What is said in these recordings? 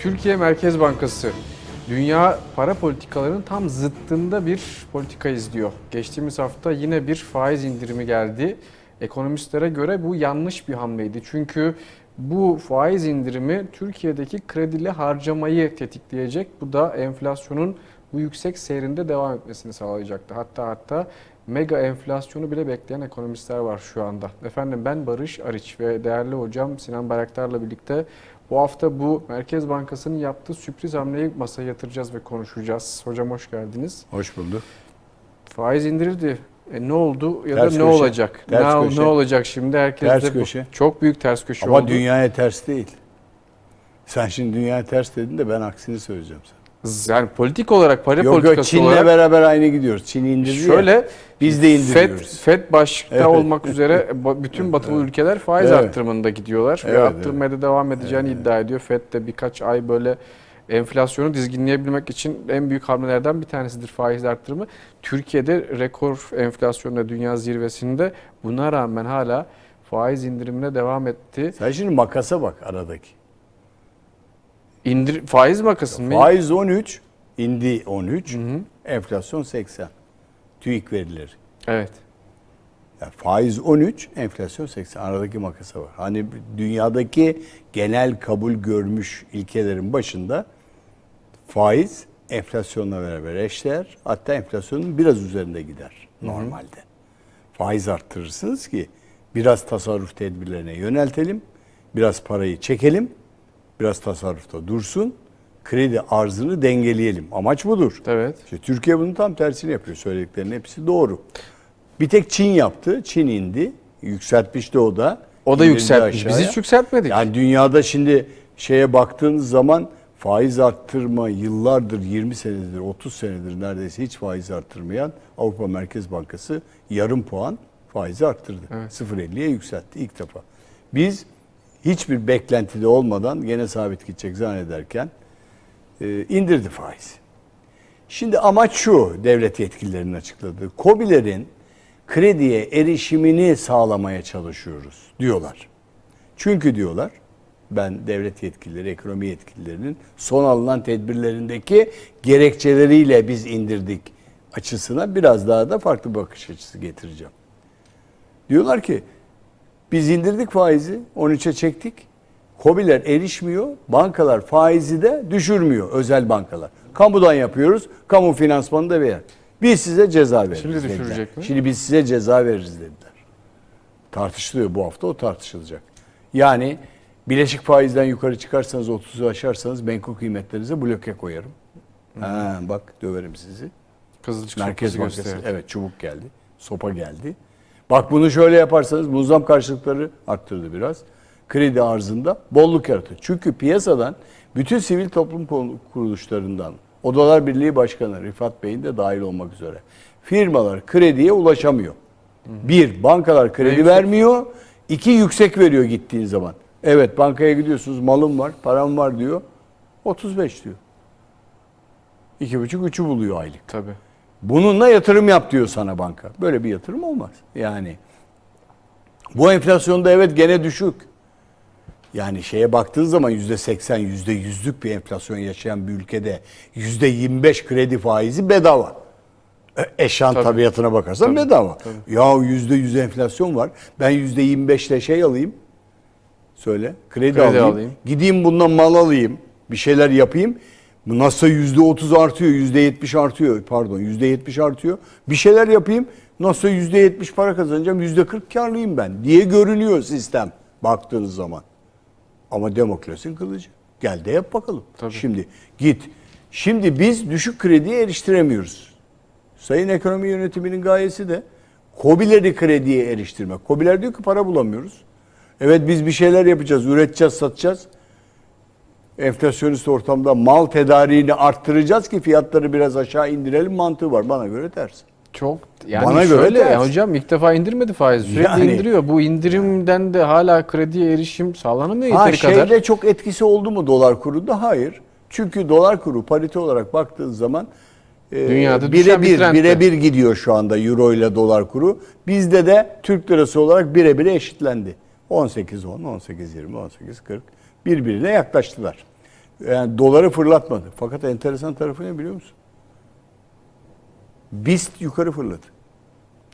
Türkiye Merkez Bankası dünya para politikalarının tam zıttında bir politika izliyor. Geçtiğimiz hafta yine bir faiz indirimi geldi. Ekonomistlere göre bu yanlış bir hamleydi. Çünkü bu faiz indirimi Türkiye'deki kredili harcamayı tetikleyecek. Bu da enflasyonun bu yüksek seyrinde devam etmesini sağlayacaktı. Hatta hatta mega enflasyonu bile bekleyen ekonomistler var şu anda. Efendim ben Barış Ariç ve değerli hocam Sinan Bayraktar'la birlikte bu hafta bu Merkez Bankası'nın yaptığı sürpriz hamleyi masaya yatıracağız ve konuşacağız. Hocam hoş geldiniz. Hoş bulduk. Faiz indirildi. E ne oldu ya Ters da ne köşe. olacak? Ters ne, köşe. ne olacak şimdi? Herkes Ters de bu- köşe. çok büyük ters köşe Ama oldu. dünyaya ters değil. Sen şimdi dünyaya ters dedin de ben aksini söyleyeceğim sana. Yani politik olarak para Yok yok politikası Çin'le olarak beraber aynı gidiyoruz. Çin indirdi ya. şöyle Biz de FED, indiriyoruz. FED başta Evet. olmak üzere bütün batılı ülkeler faiz Evet. arttırımında gidiyorlar ve Evet, arttırmaya da devam edeceğini iddia ediyor. FED de birkaç ay böyle enflasyonu dizginleyebilmek için en büyük hamlelerden bir tanesidir faiz arttırımı. Türkiye'de rekor enflasyonda dünya zirvesinde buna rağmen hala faiz indirimine devam etti. Sen şimdi makasa bak aradaki. İndir, faiz makası mı? Faiz 13, indi 13, enflasyon 80. TÜİK verileri. Evet. Yani faiz 13, enflasyon 80. Aradaki makasa var. Hani dünyadaki genel kabul görmüş ilkelerin başında faiz enflasyonla beraber eşdeğer. Hatta enflasyonun biraz üzerinde gider normalde. Faiz arttırırsınız ki biraz tasarruf tedbirlerine yöneltelim. Biraz parayı çekelim. Biraz tasarrufta dursun. Kredi arzını dengeleyelim. Amaç budur. Evet. İşte Türkiye bunun tam tersini yapıyor. Söylediklerinin hepsi doğru. Bir tek Çin yaptı. Çin indi. Yükseltmişti o da. O da yükseltmiş. Biz hiç yükseltmedik. Yani dünyada şimdi şeye baktığınız zaman faiz arttırma yıllardır 20 senedir 30 senedir neredeyse hiç faiz arttırmayan Avrupa Merkez Bankası yarım puan faizi arttırdı. 0.50'ye yükseltti ilk defa. Biz hiçbir beklentide olmadan gene sabit gidecek zannederken e, indirdi faizi. Şimdi amaç şu devlet yetkililerinin açıkladığı. COBİ'lerin krediye erişimini sağlamaya çalışıyoruz diyorlar. Çünkü diyorlar ben devlet yetkilileri, ekonomi yetkililerinin son alınan tedbirlerindeki gerekçeleriyle biz indirdik açısına biraz daha da farklı bakış açısı getireceğim. Diyorlar ki biz indirdik faizi 13'e çektik. Kobiler erişmiyor. Bankalar faizi de düşürmüyor özel bankalar. Kamudan yapıyoruz. Kamu finansmanı da verir. Biz size ceza veririz. Şimdi dediler. düşürecek mi? Şimdi biz size ceza veririz dediler. Tartışılıyor bu hafta o tartışılacak. Yani bileşik faizden yukarı çıkarsanız 30'u aşarsanız menkul kıymetlerinize bloke koyarım. Ha, bak döverim sizi. Kızılcık Merkez Bankası gösteriyor. evet çubuk geldi. Sopa geldi. Bak bunu şöyle yaparsanız muzam karşılıkları arttırdı biraz. Kredi arzında bolluk yaratır. Çünkü piyasadan bütün sivil toplum kuruluşlarından Odalar Birliği Başkanı Rifat Bey'in de dahil olmak üzere firmalar krediye ulaşamıyor. Bir, bankalar kredi yüksek. vermiyor. İki, yüksek veriyor gittiğin zaman. Evet bankaya gidiyorsunuz malım var, param var diyor. 35 diyor. İki buçuk, üçü buluyor aylık. Tabii. Bununla yatırım yap diyor sana banka. Böyle bir yatırım olmaz. Yani bu enflasyonda evet gene düşük. Yani şeye baktığın zaman yüzde seksen, yüzde yüzlük bir enflasyon yaşayan bir ülkede yüzde yirmi beş kredi faizi bedava. E, Eşan Tabii. tabiatına bakarsan bedava. Ya yüzde yüz enflasyon var. Ben yüzde yirmi beşle şey alayım. Söyle. Kredi, Kredi alayım. alayım. Gideyim bundan mal alayım. Bir şeyler yapayım. Bu nasıl yüzde otuz artıyor, yüzde yetmiş artıyor. Pardon, yüzde yetmiş artıyor. Bir şeyler yapayım. Nasıl yüzde yetmiş para kazanacağım, yüzde kırk karlıyım ben diye görünüyor sistem baktığınız zaman. Ama demokrasinin kılıcı. Gel de yap bakalım. Tabii. Şimdi git. Şimdi biz düşük krediye eriştiremiyoruz. Sayın Ekonomi Yönetimi'nin gayesi de KOBİ'leri krediye eriştirmek. KOBİ'ler diyor ki para bulamıyoruz. Evet biz bir şeyler yapacağız, üreteceğiz, satacağız. Enflasyonist ortamda mal tedariğini arttıracağız ki fiyatları biraz aşağı indirelim mantığı var. Bana göre ters. Çok yani Bana göre şöyle ters. ya hocam ilk defa indirmedi faiz. Sürekli Yani- indiriyor. Bu indirimden de hala krediye erişim sağlanamıyor Ha yeteri şeyde kadar. çok etkisi oldu mu dolar kurunda? Hayır. Çünkü dolar kuru parite olarak baktığın zaman e, Dünyada birebir birebir gidiyor şu anda euro ile dolar kuru. Bizde de Türk lirası olarak birebir eşitlendi. 18 10 18 20 18 40 birbirine yaklaştılar. Yani doları fırlatmadı. Fakat enteresan tarafı ne biliyor musun? BIST yukarı fırladı.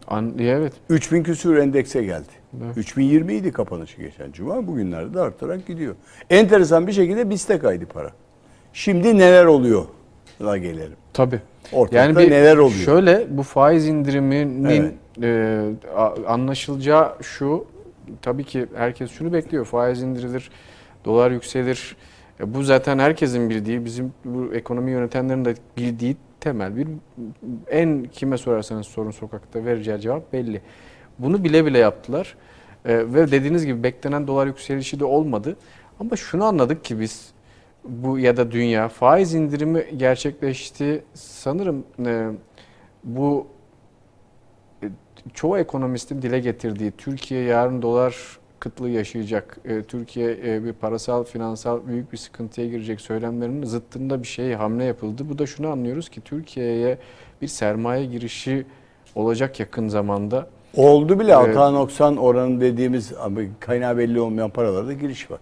An, evet. 3000 küsur endekse geldi. Evet. 3020 idi kapanışı geçen cuma. Bugünlerde de artarak gidiyor. Enteresan bir şekilde BIST'e kaydı para. Şimdi neler oluyor? La gelelim. Tabii. Ortalıkta neler oluyor? Şöyle bu faiz indiriminin Evet. e, anlaşılacağı şu tabii ki herkes şunu bekliyor. Faiz indirilir, dolar yükselir. E, bu zaten herkesin bildiği, bizim bu ekonomi yönetenlerin de bildiği temel bir en kime sorarsanız sorun sokakta vereceği cevap belli. Bunu bile bile yaptılar. E, ve dediğiniz gibi beklenen dolar yükselişi de olmadı. Ama şunu anladık ki biz bu ya da dünya faiz indirimi gerçekleşti. Sanırım e, bu çoğu ekonomistin dile getirdiği Türkiye yarın dolar kıtlığı yaşayacak. e, Türkiye e, bir parasal, finansal büyük bir sıkıntıya girecek söylemlerinin zıttında bir şey hamle yapıldı. Bu da şunu anlıyoruz ki Türkiye'ye bir sermaye girişi olacak yakın zamanda. Oldu bile Evet. 6-90 oranı dediğimiz kaynağı belli olmayan paralarda giriş var.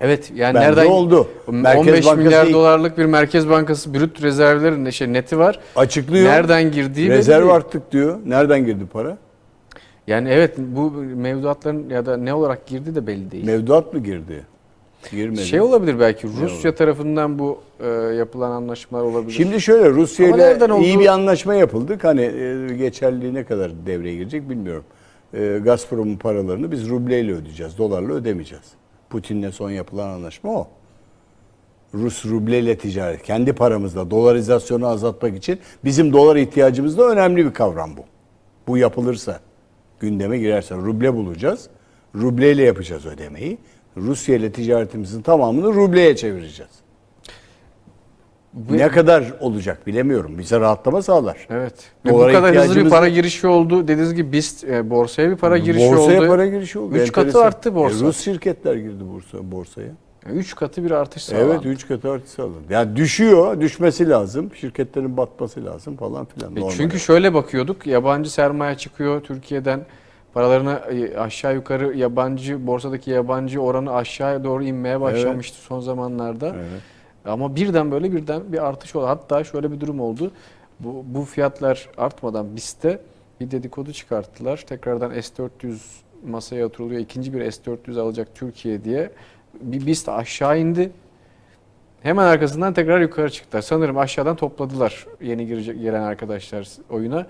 Evet yani Bence nereden oldu. Merkez 15 Bankası milyar ilk- dolarlık bir Merkez Bankası brüt rezervlerin şey neti var. Açıklıyor. Nereden girdiği belli Rezerv değil. arttık diyor. Nereden girdi para? Yani evet bu mevduatların ya da ne olarak girdi de belli değil. Mevduat mı girdi? Girmedi. Şey olabilir belki Rusya olabilir? tarafından bu e, yapılan anlaşmalar olabilir. Şimdi şöyle Rusya ile iyi bir anlaşma yapıldık. Hani e, geçerliliği ne kadar devreye girecek bilmiyorum. E, Gazprom'un paralarını biz rubleyle ödeyeceğiz. Dolarla ödemeyeceğiz. Putin'le son yapılan anlaşma o. Rus rubleyle ticaret. Kendi paramızla dolarizasyonu azaltmak için bizim dolar ihtiyacımız da önemli bir kavram bu. Bu yapılırsa, gündeme girerse ruble bulacağız. Rubleyle yapacağız ödemeyi. Rusya ile ticaretimizin tamamını rubleye çevireceğiz. Bu- Ne kadar olacak bilemiyorum. Bize rahatlama sağlar. Evet. Ve bu kadar hızlı bir para girişi oldu. Dediğiniz gibi BIST e, borsaya bir para girişi borsaya oldu. para girişi oldu. Üç katı arttı borsa. E, Rus şirketler girdi borsa, borsaya. 3 katı bir artış sağlandı. Evet 3 katı artış sağladı. Yani düşüyor, düşmesi lazım. Şirketlerin batması lazım falan filan. E. Çünkü şöyle bakıyorduk. Yabancı sermaye çıkıyor Türkiye'den. Paralarını e, aşağı yukarı yabancı borsadaki yabancı oranı aşağıya doğru inmeye başlamıştı son zamanlarda. Evet. Ama birden böyle birden bir artış oldu. Hatta şöyle bir durum oldu. Bu, bu fiyatlar artmadan BIST'te bir dedikodu çıkarttılar. Tekrardan S400 masaya oturuluyor. İkinci bir S400 alacak Türkiye diye. Bir BIST aşağı indi. Hemen arkasından tekrar yukarı çıktılar. Sanırım aşağıdan topladılar yeni girecek gelen arkadaşlar oyuna.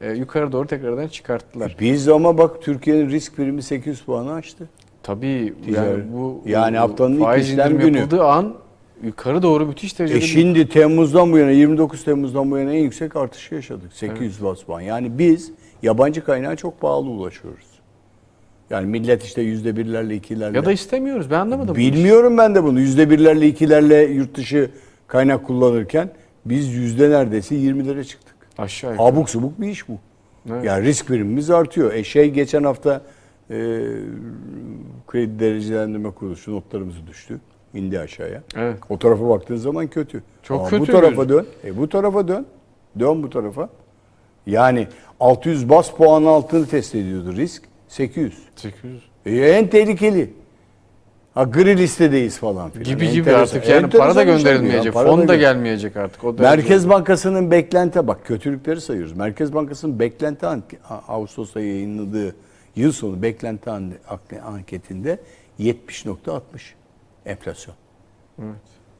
Ee, yukarı doğru tekrardan çıkarttılar. Biz ama bak Türkiye'nin risk primi 800 puanı aştı. Tabii yani Ticaret. bu Yani bu haftanın ilk işlem günü. yapıldığı an yukarı doğru müthiş derecede E bir- şimdi Temmuz'dan bu yana 29 Temmuz'dan bu yana en yüksek artışı yaşadık. 800 bas puan. Yani biz yabancı kaynağa çok pahalı ulaşıyoruz. Yani millet işte yüzde birlerle ikilerle. Ya da istemiyoruz. Ben anlamadım. Bilmiyorum ben de bunu. Yüzde birlerle ikilerle yurt dışı kaynak kullanırken biz yüzde neredeyse 20'lere çıktık. Aşağı yukarı. Abuk subuk bir iş bu. Evet. Yani risk primimiz artıyor. E şey geçen hafta e, kredi derecelendirme kuruluşu notlarımız düştü. indi aşağıya. Evet. O tarafa baktığın zaman kötü. Çok Ama kötü Bu tarafa dön. E bu tarafa dön. Dön bu tarafa. Yani 600 bas puan altını test ediyordu risk. 800. 800. E, en tehlikeli. Ha gri listedeyiz falan filan. Gibi gibi Enteresan. artık yani para da Enteresan şey bu ya, gönderilmeyecek. para Fon da gelmeyecek artık. O Merkez. Bankası'nın beklenti bak kötülükleri sayıyoruz. Merkez Bankası'nın beklenti an- Ağustos'ta yayınladığı yıl sonu beklenti an- anketinde 70.60 enflasyon. Evet.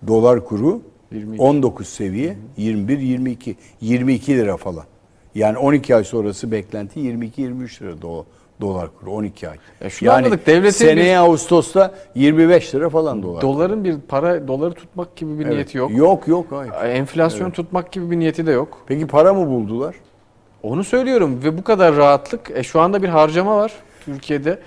Dolar kuru 22. 19 seviye 21 22 22 lira falan. Yani 12 ay sonrası beklenti 22 23 lira do- dolar kuru 12 ay. Ya şunu anladık, devletin seneye bir- Ağustos'ta 25 lira falan dolar. Doların bir para doları tutmak gibi bir Evet. niyeti yok. Yok yok hayır. Enflasyon tutmak gibi bir niyeti de yok. Peki para mı buldular? Onu söylüyorum ve bu kadar rahatlık. E, şu anda bir harcama var Türkiye'de.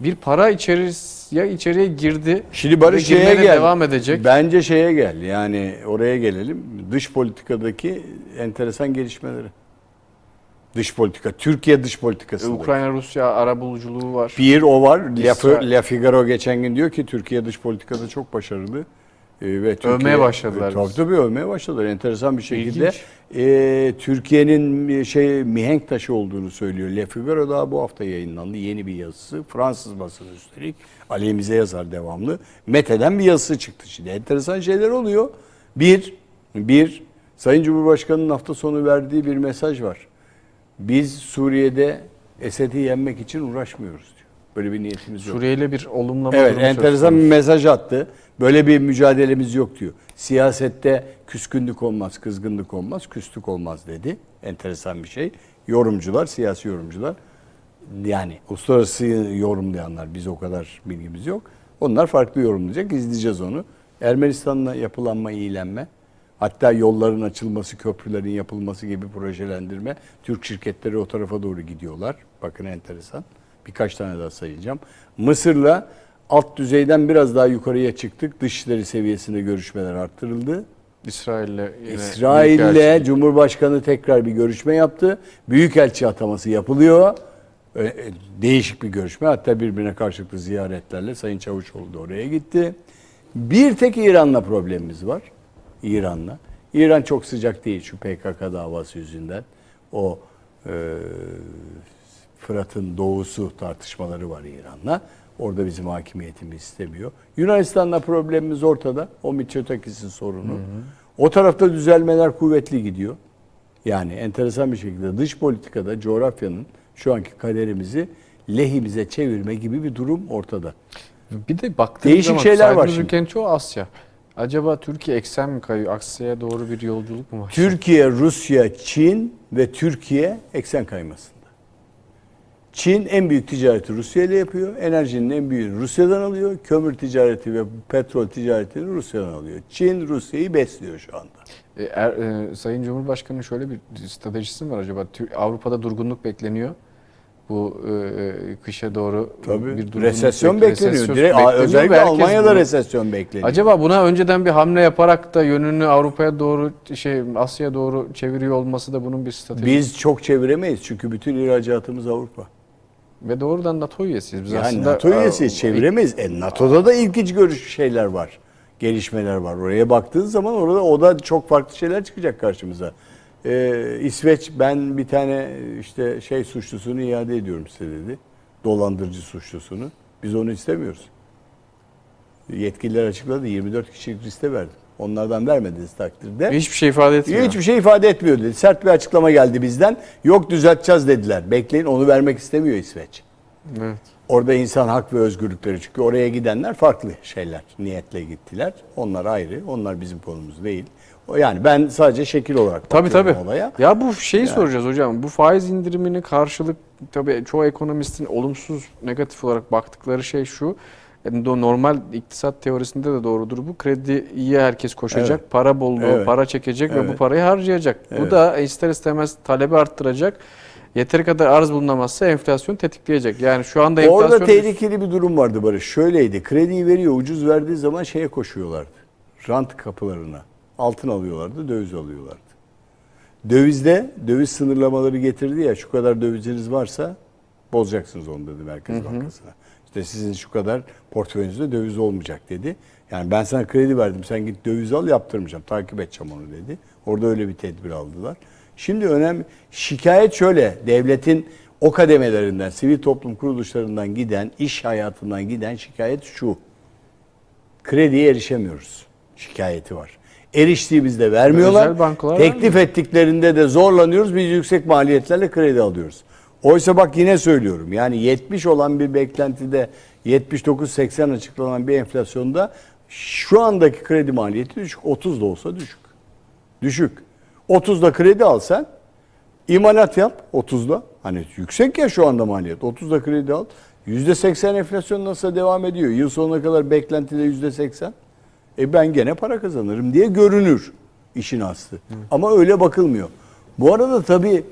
Bir para içeriye içeriye girdi. Şimdi Barış şeye gel. devam edecek. Bence şeye gel. Yani oraya gelelim. Dış politikadaki enteresan gelişmeleri. Dış politika. Türkiye dış E, politikası. Ukrayna-Rusya ara buluculuğu var. Bir o var. La. La Figaro geçen gün diyor ki Türkiye dış politikada çok başarılı. E, ve Övmeye başladılar E, tabii tabii övmeye başladılar. Enteresan bir şekilde. E, Türkiye'nin şey mihenk taşı olduğunu söylüyor. Le Figaro daha bu hafta yayınlandı. Yeni bir yazısı. Fransız basını üstelik. Aleyhimize yazar devamlı. Mete'den bir yazısı çıktı şimdi. Enteresan şeyler oluyor. Bir, bir Sayın Cumhurbaşkanı'nın hafta sonu verdiği bir mesaj var. Biz Suriye'de Esed'i yenmek için uğraşmıyoruz diyor. Böyle bir niyetimiz yok. Suriye ile bir olumlama Evet, durumu söz enteresan bir konusu. mesaj attı. Böyle bir mücadelemiz yok diyor. Siyasette küskünlük olmaz, kızgınlık olmaz, küslük olmaz dedi. Enteresan bir şey. Yorumcular, siyasi yorumcular yani uluslararası yorumlayanlar biz o kadar bilgimiz yok. Onlar farklı yorumlayacak. izleyeceğiz onu. Ermenistan'la yapılanma, iyilenme, hatta yolların açılması, köprülerin yapılması gibi projelendirme. Türk şirketleri o tarafa doğru gidiyorlar. Bakın enteresan. Birkaç tane daha sayacağım. Mısır'la alt düzeyden biraz daha yukarıya çıktık. Dışişleri seviyesinde görüşmeler arttırıldı. İsrail'le İsrail'le. Cumhurbaşkanı tekrar bir görüşme yaptı. Büyükelçi ataması yapılıyor. Ee, e, Değişik bir görüşme. Hatta birbirine karşılıklı ziyaretlerle Sayın Çavuşoğlu da oraya gitti. Bir tek İran'la problemimiz var. İran'la. İran çok sıcak değil şu PKK davası yüzünden. O e, Fırat'ın doğusu tartışmaları var İran'la. Orada bizim hakimiyetimiz istemiyor. Yunanistan'la problemimiz ortada. O Mitsotakis'in sorunu. O tarafta düzelmeler kuvvetli gidiyor. Yani enteresan bir şekilde dış politikada coğrafyanın şu anki kaderimizi lehimize çevirme gibi bir durum ortada. Bir de baktığınız Değişik zaman şeyler var şimdi. ülkenin çoğu Asya. Acaba Türkiye eksen mi kayıyor? Aksa'ya doğru bir yolculuk mu var? Türkiye, Rusya, Çin ve Türkiye eksen kaymasında. Çin en büyük ticareti Rusya ile yapıyor. Enerjinin en büyüğünü Rusya'dan alıyor. Kömür ticareti ve petrol ticaretini Rusya'dan alıyor. Çin Rusya'yı besliyor şu anda. E, er- e, Sayın Cumhurbaşkanı'nın şöyle bir stratejisi mi var acaba? Tür- Avrupa'da durgunluk bekleniyor. Bu e, e, kışa doğru Tabii. bir durgunluk resesyon bek- bekleniyor. resesyon Direkt, bekleniyor özellikle Almanya'da bunu- resesyon bekleniyor. Acaba buna önceden bir hamle yaparak da yönünü Avrupa'ya doğru şey Asya'ya doğru çeviriyor olması da bunun bir stratejisi. Biz çok çeviremeyiz çünkü bütün ihracatımız Avrupa. ve doğrudan NATO üyesiyiz. Biz Yani aslında NATO üyesi e, çeviremeyiz. E, NATO'da da ilginç görüş şeyler var. Gelişmeler var. Oraya baktığın zaman orada o da çok farklı şeyler çıkacak karşımıza. Ee, İsveç ben bir tane işte şey suçlusunu iade ediyorum size dedi. Dolandırıcı suçlusunu. Biz onu istemiyoruz. Yetkililer açıkladı 24 kişilik liste verdim. Onlardan vermediğiniz takdirde hiçbir şey ifade etmiyor. Hiçbir şey ifade etmiyor dedi. Sert bir açıklama geldi bizden. Yok düzelteceğiz dediler. Bekleyin onu vermek istemiyor İsveç. Evet. Orada insan hak ve özgürlükleri çünkü oraya gidenler farklı şeyler. Niyetle gittiler. Onlar ayrı. Onlar bizim konumuz değil. Yani ben sadece şekil olarak Tabii tabii. olaya. Ya bu şeyi soracağız hocam. Bu faiz indirimini karşılık tabii çoğu ekonomistin olumsuz, negatif olarak baktıkları şey şu. Yani normal iktisat teorisinde de doğrudur bu. Krediye herkes koşacak, Evet. para bolluğu, Evet. para çekecek ve bu Evet. parayı harcayacak. Bu Evet. da ister istemez talebi arttıracak. Yeteri kadar arz bulunamazsa enflasyon tetikleyecek. Yani şu anda enflasyon Orada tehlikeli bir durum vardı Barış. Şöyleydi. Krediyi veriyor, ucuz verdiği zaman şeye koşuyorlardı. Rant kapılarına. Altın alıyorlardı, döviz alıyorlardı. Dövizde döviz sınırlamaları getirdi ya şu kadar döviziniz varsa bozacaksınız onu dedi Merkez Bankası'na. İşte sizin şu kadar portföyünüzde döviz olmayacak dedi. Yani ben sana kredi verdim sen git döviz al yaptırmayacağım takip edeceğim onu dedi. Orada öyle bir tedbir aldılar. Şimdi önemli şikayet şöyle devletin o kademelerinden sivil toplum kuruluşlarından giden iş hayatından giden şikayet şu. Krediye erişemiyoruz. Şikayeti var. Eriştiğimizde vermiyorlar. Teklif ettiklerinde de zorlanıyoruz. Biz yüksek maliyetlerle kredi alıyoruz. Oysa bak yine söylüyorum. Yani 70 olan bir beklentide 79-80 açıklanan bir enflasyonda şu andaki kredi maliyeti düşük. 30 da olsa düşük. Düşük. 30'da kredi alsan imalat yap 30'da. Hani yüksek ya şu anda maliyet. 30'da kredi al. %80 enflasyon nasıl devam ediyor? Yıl sonuna kadar beklentide %80. E ben gene para kazanırım diye görünür işin aslı. Ama öyle bakılmıyor. Bu arada tabii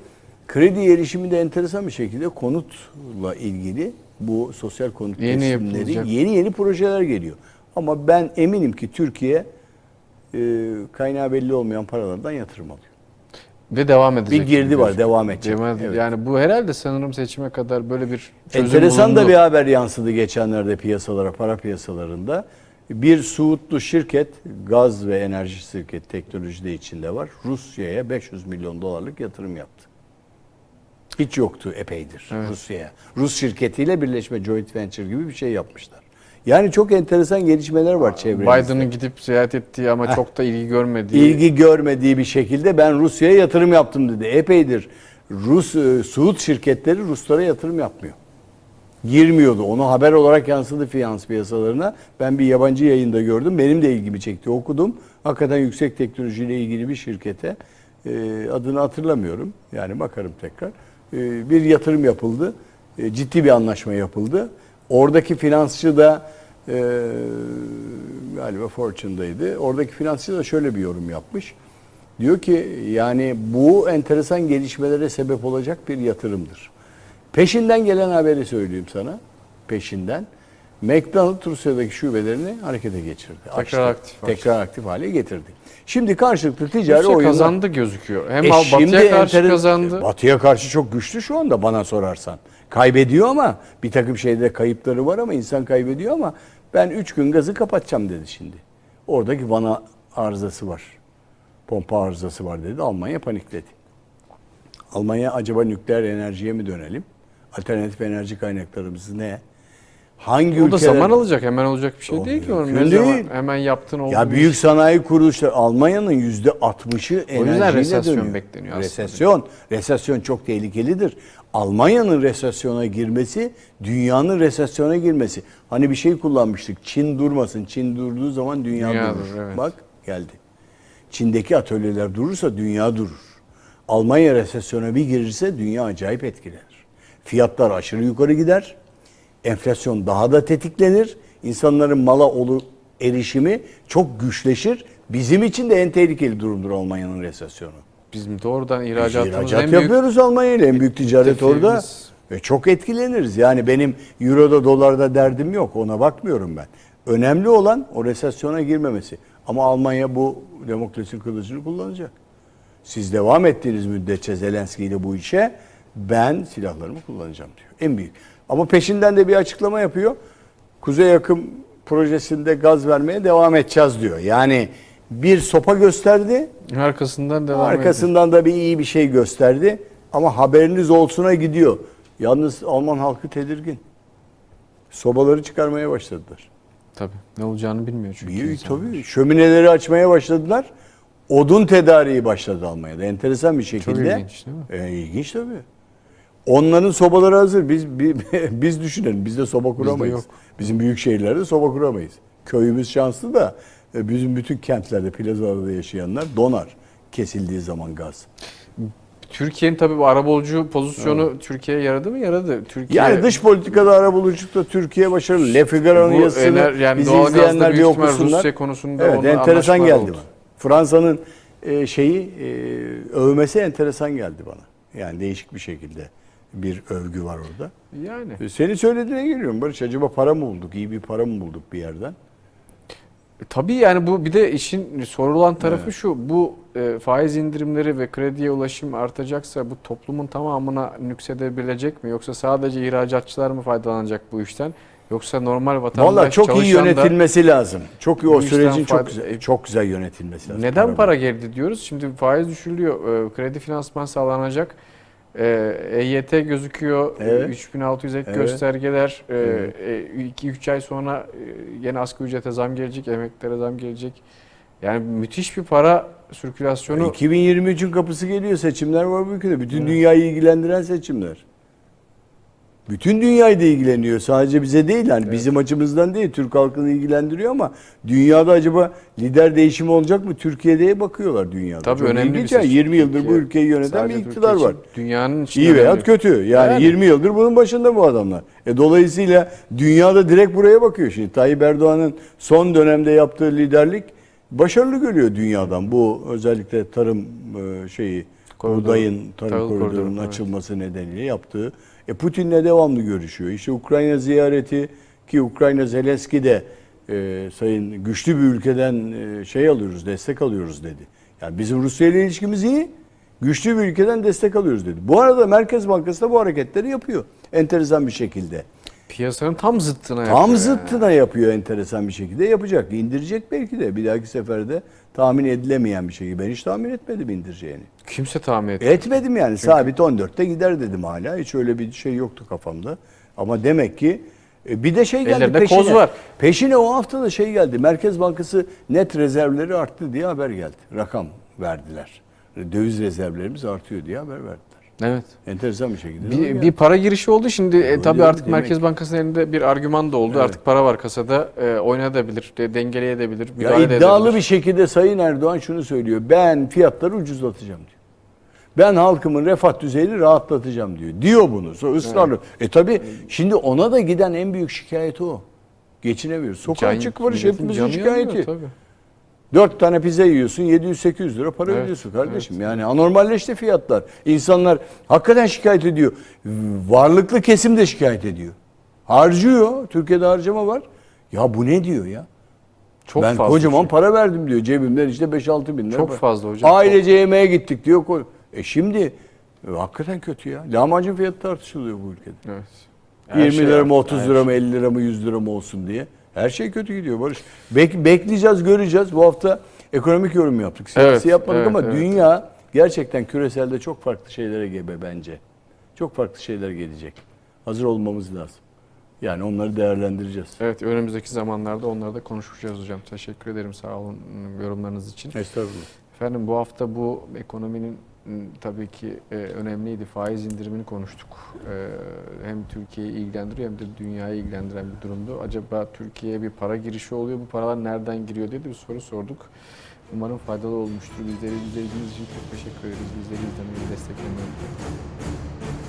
kredi erişimi de enteresan bir şekilde konutla ilgili bu sosyal konut Yeni kesimleri yapılacak. yeni yeni projeler geliyor. Ama ben eminim ki Türkiye e, kaynağı belli olmayan paralardan yatırım alıyor. ve devam edecek. Bir girdi var, devam edecek. Cemal- Evet. Yani bu herhalde sanırım seçime kadar böyle bir çözüm Enteresan da bulundu. bir haber yansıdı geçenlerde piyasalara, para piyasalarında. Bir Suudlu şirket, gaz ve enerji şirket teknoloji de içinde var. Rusya'ya 500 milyon dolarlık yatırım yaptı. Hiç yoktu epeydir Evet. Rusya'ya. Rus şirketiyle birleşme joint venture gibi bir şey yapmışlar. Yani çok enteresan gelişmeler var çevremizde. Biden'ın gidip ziyaret ettiği ama çok da ilgi görmediği. ilgi görmediği bir şekilde ben Rusya'ya yatırım yaptım dedi. Epeydir Rus e, Suud şirketleri Ruslara yatırım yapmıyor. Girmiyordu. Onu haber olarak yansıdı finans piyasalarına. Ben bir yabancı yayında gördüm. Benim de ilgimi çekti. Okudum. Hakikaten yüksek teknolojiyle ilgili bir şirkete e, adını hatırlamıyorum. Yani bakarım tekrar. E, bir yatırım yapıldı. E, ciddi bir anlaşma yapıldı. Oradaki finansçı da e, galiba Fortune'daydı. Oradaki finansçı da şöyle bir yorum yapmış. Diyor ki yani bu enteresan gelişmelere sebep olacak bir yatırımdır. Peşinden gelen haberi söyleyeyim sana. Peşinden. McDonald's Rusya'daki şubelerini harekete geçirdi. Tekrar aktif açtı. Tekrar aktif hale getirdi. Şimdi karşılıklı ticari Rusya oyunlar... kazandı gözüküyor. Hem E Batı'ya karşı entere- kazandı. Batı'ya karşı çok güçlü şu anda bana sorarsan. Kaybediyor ama bir takım şeyde kayıpları var ama insan kaybediyor ama ben 3 gün gazı kapatacağım dedi şimdi. Oradaki bana arızası var. Pompa arızası var dedi. Almanya panikledi. Almanya acaba nükleer enerjiye mi dönelim? Alternatif enerji kaynaklarımız ne? Hangi O da ülkeler- zaman alacak. Hemen olacak bir şey O değil ki. Onun mümkün değil. hemen yaptığın oldu. Ya büyük sanayi kuruluşları Almanya'nın yüzde 60'ı enerjiyle resesyon dönüyor. bekleniyor aslında. Resesyon. Resesyon çok tehlikelidir. Almanya'nın resesyona girmesi, dünyanın resesyona girmesi. Hani bir şey kullanmıştık. Çin durmasın. Çin durduğu zaman dünya, Dünya durur. evet. Bak geldi. Çin'deki atölyeler durursa dünya durur. Almanya resesyona bir girirse dünya acayip etkilenir. Fiyatlar aşırı yukarı gider. Enflasyon daha da tetiklenir. İnsanların mala olu erişimi çok güçleşir. Bizim için de en tehlikeli durumdur Almanya'nın resesyonu. Bizim doğrudan Biz ihracatımız ihracat en büyük yapıyoruz Almanya ile en büyük ticaret orada. Ve çok etkileniriz. Yani benim euroda dolarda derdim yok. Ona bakmıyorum ben. Önemli olan o resesyona girmemesi. Ama Almanya bu demokrasinin kılıcını kullanacak. Siz devam ettiğiniz müddetçe Zelenski ile bu işe ben silahlarımı kullanacağım diyor. En büyük. Ama peşinden de bir açıklama yapıyor. Kuzey yakın projesinde gaz vermeye devam edeceğiz diyor. Yani bir sopa gösterdi. arkasından devam. Arkasından da bir iyi bir şey gösterdi. Ama haberiniz olsuna gidiyor. Yalnız Alman halkı tedirgin. Sobaları çıkarmaya başladılar. Tabii. Ne olacağını bilmiyor çünkü. Büyük insanlar. tabii. Şömineleri açmaya başladılar. Odun tedariği başladı Almanya'da. Enteresan bir şekilde. ilginç değil mi? E, ilginç tabii. Onların sobaları hazır. Biz bi- biz düşünelim. Biz de soba kuramayız. yok. Bizim büyük şehirlerde soba kuramayız. Köyümüz şanslı da e, bizim bütün kentlerde, plazalarda yaşayanlar donar kesildiği zaman gaz. Türkiye'nin tabii bu arabulucu pozisyonu Türkiye'ye yaradı mı? Yaradı. Türkiye Yani dış politikada arabuluculukta Türkiye başarılı. Le Figaro'nun yazısını yani bizi izleyenler bir okusunlar. Rusya konusunda Evet enteresan geldi oldu. bana. Fransa'nın e, şeyi e, övmesi enteresan geldi bana. Yani değişik bir şekilde bir övgü var orada. Yani. E, Senin söylediğine geliyorum Barış. Acaba para mı bulduk? İyi bir para mı bulduk bir yerden? E, Tabii yani bu bir de işin sorulan tarafı şu. Bu e, faiz indirimleri ve krediye ulaşım artacaksa bu toplumun tamamına nüksedebilecek mi? Yoksa sadece ihracatçılar mı faydalanacak bu işten? Yoksa normal vatandaş Vallahi çok iyi yönetilmesi lazım. Çok iyi o sürecin çok güzel, çok güzel yönetilmesi lazım. Neden para geldi diyoruz? Şimdi faiz düşürülüyor. e, Kredi finansman sağlanacak. E, EYT gözüküyor. Evet. 3600 ek Evet. göstergeler. Evet. 2-3 ay sonra e, yine asgari ücrete zam gelecek, emeklere zam gelecek. Yani müthiş bir para sirkülasyonu. 2023'ün kapısı geliyor. Seçimler var bu ülkede. Bütün dünyayı ilgilendiren seçimler. Bütün dünyayı da ilgileniyor. Sadece bize değil. Yani bizim açımızdan değil. Türk halkını ilgilendiriyor ama dünyada acaba lider değişimi olacak mı? Türkiye'ye bakıyorlar dünyada. Tabii Çok önemli bir seçim. 20 yıldır bu Türkiye- ülkeyi yöneten Sadece bir iktidar var. Dünyanın İyi veya kötü. Yani, Yani. 20 yıldır bunun başında bu adamlar. E dolayısıyla dünyada direkt buraya bakıyor şimdi. Tayyip Erdoğan'ın son dönemde yaptığı liderlik başarılı görüyor dünyadan. Bu özellikle tarım e, şeyi Koridoru, buğdayın tarım koridorunun koridoru, evet. açılması nedeniyle yaptığı. E Putin'le devamlı görüşüyor. İşte Ukrayna ziyareti ki Ukrayna Zelenski de e, sayın güçlü bir ülkeden e, şey alıyoruz, destek alıyoruz dedi. Yani bizim Rusya ile ilişkimiz iyi. Güçlü bir ülkeden destek alıyoruz dedi. Bu arada Merkez Bankası da bu hareketleri yapıyor. Enteresan bir şekilde. Piyasanın tam zıttına yapıyor. Tam yani. zıttına yapıyor enteresan bir şekilde. Yapacak. İndirecek belki de. Bir dahaki seferde tahmin edilemeyen bir şekilde. Ben hiç tahmin etmedim indireceğini. Kimse tahmin etmiyor. Etmedim yani. Sabit 14'te gider dedim hala. Hiç öyle bir şey yoktu kafamda. Ama demek ki e, bir de şey geldi Ellerinde peşine. koz var. Peşine o hafta da şey geldi. Merkez Bankası net rezervleri arttı diye haber geldi. Rakam verdiler. Döviz rezervlerimiz artıyor diye haber verdiler. Evet. Enteresan bir şekilde. Bir, bir para girişi oldu. Şimdi e, tabii artık demek. Merkez Bankası'nın elinde bir argüman da oldu. Evet. Artık para var kasada. E, oynatabilir, de, dengeleyebilir, Ya müdahale de iddialı edebilir. bir şekilde Sayın Erdoğan şunu söylüyor. Ben fiyatları ucuzlatacağım diyor. Ben halkımın refah düzeyini rahatlatacağım diyor. Diyor bunu. Sonra ısrarlı. E tabi şimdi ona da giden en büyük şikayeti o. Geçinemiyoruz. Sokağa çık varış hepimizin şikayeti. tabii. Dört tane pizza yiyorsun 700-800 lira para Evet, ödüyorsun kardeşim. Yani anormalleşti fiyatlar. İnsanlar hakikaten şikayet ediyor. Varlıklı kesim de şikayet ediyor. Harcıyor. Türkiye'de harcama var. Ya bu ne diyor ya? Çok ben fazla kocaman şey. para verdim diyor. Cebimden işte 5-6 bin lira. Çok para. fazla hocam, Ailece yemeğe gittik diyor. E şimdi e, hakikaten kötü ya. Lahmacun fiyatı tartışılıyor bu ülkede. Evet. Her 20 şey lira mı arttı, 30 her lira şey. mı 50 lira mı 100 lira mı olsun diye. Her şey kötü gidiyor Barış. Bek- bekleyeceğiz göreceğiz. Bu hafta ekonomik yorum yaptık. Siyasi Evet, yapmadık evet, ama evet. dünya gerçekten küreselde çok farklı şeylere gebe bence. Çok farklı şeyler gelecek. Hazır olmamız lazım. Yani onları değerlendireceğiz. Evet önümüzdeki zamanlarda onları da konuşacağız hocam. Teşekkür ederim sağ olun yorumlarınız için. Estağfurullah. Efendim bu hafta bu ekonominin tabii ki e, önemliydi. Faiz indirimini konuştuk. E, hem Türkiye'yi ilgilendiriyor hem de dünyayı ilgilendiren bir durumdu. Acaba Türkiye'ye bir para girişi oluyor. Bu paralar nereden giriyor diye de bir soru sorduk. Umarım faydalı olmuştur. Bizleri izlediğiniz için çok teşekkür ederiz. Bizleri izlemeyi, desteklemeyi unutmayın.